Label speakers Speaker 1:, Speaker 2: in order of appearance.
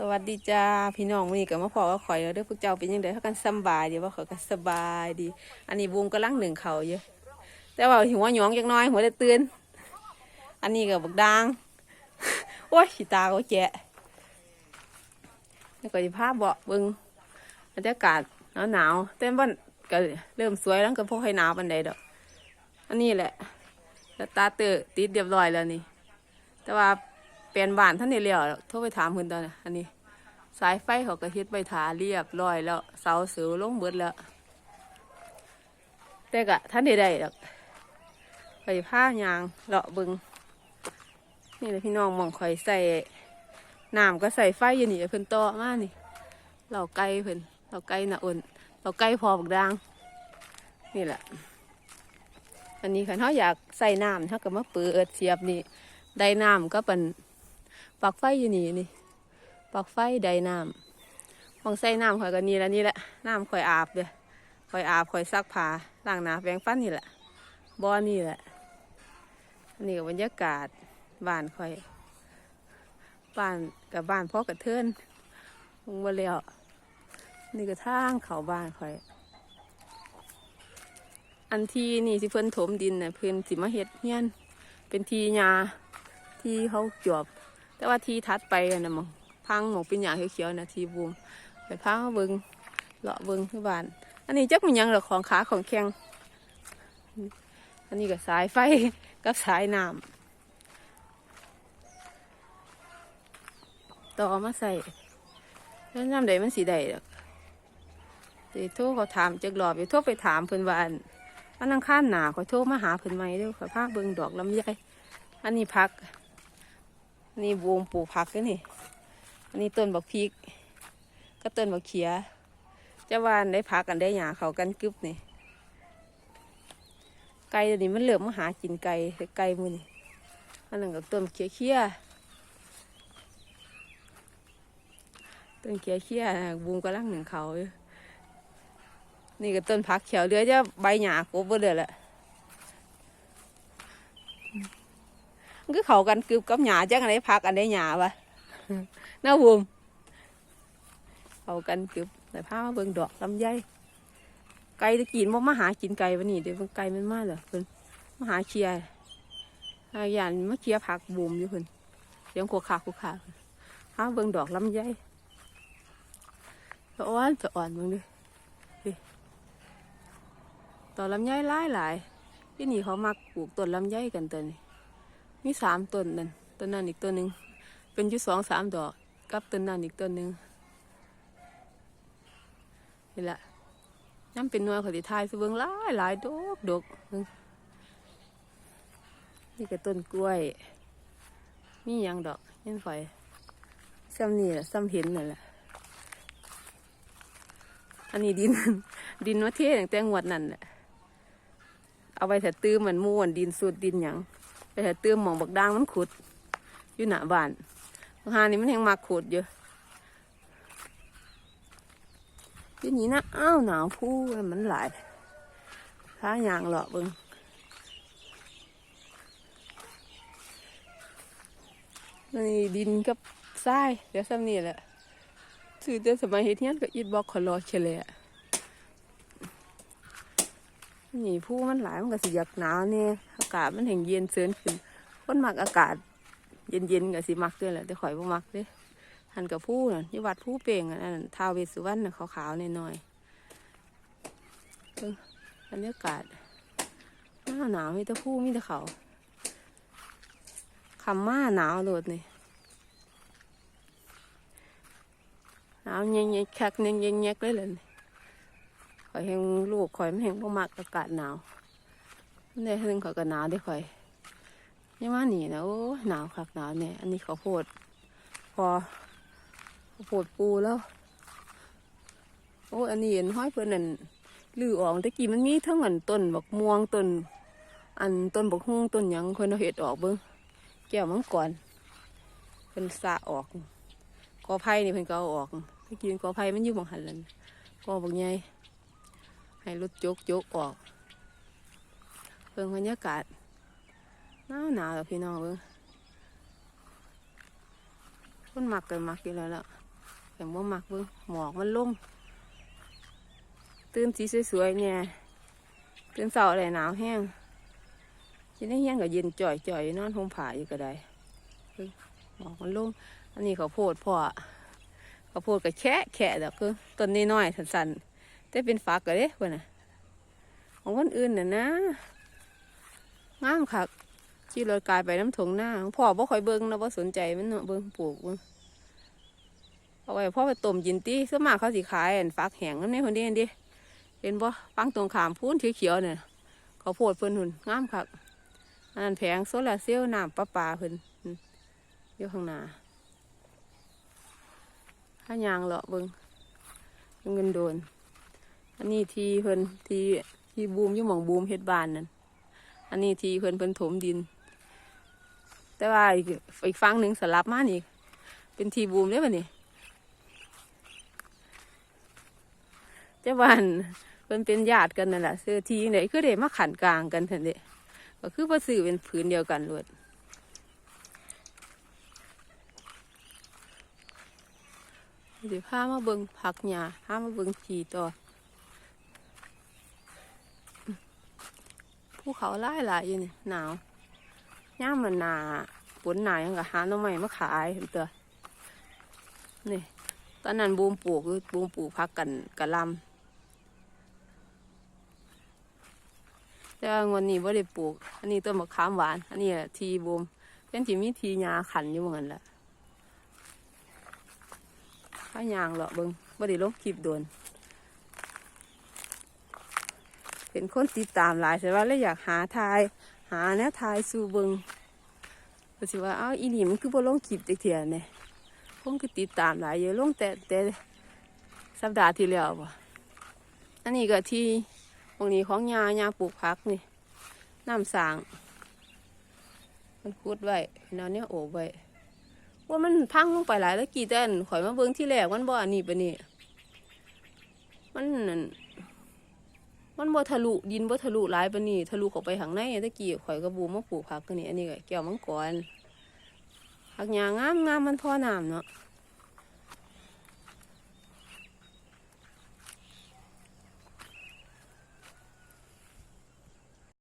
Speaker 1: สวัสดีจ้าพี่น้องวันนี้ก็มาพอว่าข่อยเด้อพวกเจ้าเป็นยังไงเท่ากันสบายดีว่าเข่อยก็สบายดี อันนี้บูมกำลังหนึ่งเขาวอยู่แต่ว่าหัวหยองจักน้อยหัวได้ตื่นอันนี้ก็บักดางโอ้ยขี้ตาก็แจะแล้วก็จะภาพเบาเบิ่งบรรยากาศหนาวหนาวๆแต่วันก็เริ่มสวยแล้วก็พวกให้หนาวปันใดดอก อันนี้แหละแล้วตาเตอติดเรียบร้อยแล้วนี่ แต่ว่า ลี่ยนบ้านท่านนี่เลี้ยวโทรไปถามเพิ่นตอนอันนี้ สายไฟเขาก็เฮ็ดใบถาเรียบร้อยแล้วเสาเสือลงเบิดแล้วแต่ก็ท่านได้ได้ดอกไปผ้ายางเลาะบิงนี่แหละพี่น้องมองข่อยใส่น้ำก็ใส่ไฟอยู่นี่เพิ่นต่อมานี่เราไก่เพิ่นเราไก่น่ะอ่นเราไก่พอบักดางนี่แหละอันนี้คันเขาอยากใส่น้ำเขาก็มาเปิดเสียบนี่ได้น้ำก็เป็น ปลักไฟอยู่นี่นี่ปลักไฟไดน้ำของใส่น้ำข่อยก็นี่และนี่แหละน้ำข่อยอาบเลยข่อยอาบข่อยซักผ้าล้างหน้าแปรงฟันนี่แหละบ่อนี่แหละอันนี้ก็บรรยากาศบ้านข่อยบ้านกับบ้านพ่อกระเทือนลงมาแล้วนี่ก็ทางเขาบ้านข่อย อันที่นี่สิเพิ่นถมดินน่ะเพิ่นสิมาเฮ็ดเฮียนเป็นทีหญ้าที่เขาจวบ แต่ว่าทีทัดไปอะนะหมองพังหมองเป็นหญ้าเขียวๆนะทีบูมไปพังเอาเบิงเลาะเบิงที่บ้าน อันนี้จักมันยังหรอของขาของแข้งอันนี้ก็สายไฟกับสายน้ำต่อมาใส่แล้วน้ำใดมันสีใดดอกตีโทรเขาถามจักรอบอยู่โทรไปถามเพิ่นว่าอันอันนังข้านหนาขอยโทรมาหาเพิ่นใหม่เด้อขอพาเบิ่งดอกลำไยอันนี้พัก นนี้วงปลูกผักกันนี่ อันนี้ต้นบักพริก ก็ต้นบักเขียจะวานได้พักกันได้หยาเขากันกึบนี่ ไก่เดี๋ยวนี้มันเหลือมาหากินไก่ไก่มือนี่อันนั้นก็ต้นเขียเขียต้นเขียเขียบูมกำลังหนึ่งเขาอยู่นี่ก็ต้นผักเขียวเหลือจะใบหญ้ากบเบ่เดือละ ก็เขากันกึบกับหญ้าจังอันไหนผักอันไหนหญ้าวะน่าบุมเขากันกึบแต่พามาเบิ่งดอกลำไยไก่ตะกินบ่มาหากินไก่วันนี้เดี๋ยวไก่มันมาเหรอเพิ่นมาหาเคียร์อาย่านมาเคียร์ผักบูมอยู่เพิ่นเสียงขวขาขวขาเพิ่นหาเบิ่งดอกลำไยสะอ่อนสะอ่อนมึงดิต้นลำไยหลายหลายที่นี่เขามักปลูกต้นลำไยกันตัวนี้ มีสามต้นนั่นต้นนั้นอีกต้นหนึ่งเป็นอยู่สองสามดอกกับต้นนั้นอีกต้นหนึ่งนี่แหละน้ำเป็นหนวยเขาที่ทายสเบิงหลายหลายดอกดอกนี่ก็ต้นกล้วย มียังดอกยันฝอยซ้ำนี่แหละซ้ำเห็นนั่นแหละอันนี้ดินดินวัเทตั้งแต่งวดนั่นแหละเอาไปแต่ตื้มเหมือนม่วนดินสุดดินหยัง แต่ตื้มหมองบักด่างมันขุด อยู่หน้าบ้านบางหานี่มันยังมาขุดอยู่ทีนี้นะอ้าวหนาวผู้มันหลายท้ายางหลาะเบิงนี่ดินกับทรายเดี๋ยวซ้ำนี่แหละซื้อแต่สมัยเฮ็ดเฮียนกับอิฐบอกคอลอเฉลยอะ นี่ผู้มันหลายมันก็สิอยากหนาวเนี่ยอากาศมันแห่งเย็นเซินขึ้นคนมักอากาศ เย็นๆก็สิมักด้วยแหละแต่ข่อยบ่มักเด้หันกับผู้น่ะนี่วัดผู้เป่งอันนั้นท้าวเวสุวรรณน่ะขาวๆหน่อยๆบรรยากาศหน้าหนาวมีแต่ผู้มีแต่เขาคำมาหนาวโลดนี่หนาวเงี้ยๆคักเงี้ยๆเลยเลย ข่อยแหงลูกข่อยมันแหงบ่มักอากาศหนาวได้ถึงข่อยก็หนาวได้ข่อยยังว่านี่นะโอ้หนาวคักหนาวเนี่ยอันนี้ข้าโพด พอข้าวโพดปูแล้ว โอ้ยอันนี้เห็นห้อยเพิ่อนนั่นลือออกตะกี้มันมีทั้งอันต้นบักม่วงต้นอันต้นบักฮุ่งต้นหยังเพิ่นเอาเห็ดออกเบิ่งแก้วมังกรเพิ่นสะออกกอไผ่นี่เพิ่นก็เอาออกตะกี้กอไผ่มันอยู่บังหันแล้วนกอบักใหญ่ ให้รถจกจกออกเพิ่งบรรยากาศหนาวหนาวแล้วพี่น้องเบิ่งคนมักกันมักอยู่แล้วล่ะข่อยบ่มักเบิ่งหมอกมันลงตื่นสีสวยๆเนี่ยตื่นเสาร์อะไรหนาวแห้งกินได้เฮี้งกับเย็นจ่อยๆนอนห่มผ้าอยู่ก็ได้หมอกมันลงอันนี้เขาวโพดพ่อเขาวโพดกับแค่แค่ดอกคือต้นน้อยสันๆ แต่เป็นฝักก็เด้เพิ่นน่ะ ของคนอื่นน่ะนะงามคักขี่รถกายไปน้ำถงหน้าพ่อบ่คอยเบิ่งนะบ่สนใจมันเนาะเบิ่งปลูกเบิ่งเอาไว้พ่อไปต้มกินติส่วนมาเขาสิขายอันฟักแห้งนั่นนี่คนเดียวดิเห็นบ่ฟังตรงขามพูนเขียวๆเนี่ยเขาโพดเพิ่นหุ่นงามคักอันนั้นแผงโซลาเซลล์น้ำประปาเพิ่นอืมอยู่ข้างหน้าถ้ายางเลาะเบิ่งเงินโดน อันนี้ทีเพิ่นทีทีบูมอยู่หม่องบูมเฮ็ดบ้านนั่นอันนี้ทีเพิ่นเพิ่นถมดิน แต่ว่าอีกอีกฝั่งหนึ่งสลับมานี่เป็นทีบูมได้ป่ะนี่เจ้าบ้านเพิ่นเป็นญาติกันนั่นแหละซื้อทีไหนคือเดมาขันกลางกันเถอะเด้ก็คือว่าซื้อเป็นผืนเดียวกันเลยเดี๋ยวพามาเบิ่งผักหญ้าพามาเบิ่งทีต่อ เขาหลายหลายอยู่นี่หนาวย่ามมันหนาฝนหนายังกับหาหน่อไม้มาขายเห็นตัวนี่ตอนนั้นบูมปลูกคือบูมปลูกพักกันกะลำแต่งวันนี้ว่ได้ปลูก อันนี้ต้นมะขามหวาน อันนี้ทีบูมเป็นที่มีทีหญ้าขันอยู่เหมือนกันแหละข้ายางเหรอเบิงว่ได้ลบคลิปโดน เป็นคนติดตามหลายแต่ว่าเลยอยากหาทาย หาแนวทายสู่เบิงก็สิว่าเอ้าอีนี่มันคือบ่ลงคลิปจักเทียเนี่ยคงคือติดตามหลายเยอะลงแต่แต่สัปดาห์ที่แล้วบ่อันนี้ก็ที่ตรงนี้ของยายาปลูกผักนี่น้ำสาง มันคุดไว้แนเนี้ยโอบไว้ว่ามันพังลงไปหลายแล้วกี่เต้นข่อยมาเบิ่งที่แรกมันบ่อันนี้ปะนี่มันนั่น มันบ่ทะลุดินบ่ทะลุหลายปานนี้ทะลุเข้าไปข้างในตะกี้ข่อยก็บูมมาปลูกผักกันนี่อันนี้ก็แก้วมังกรผักหญ้างามงามมันพอน้ำเนาะ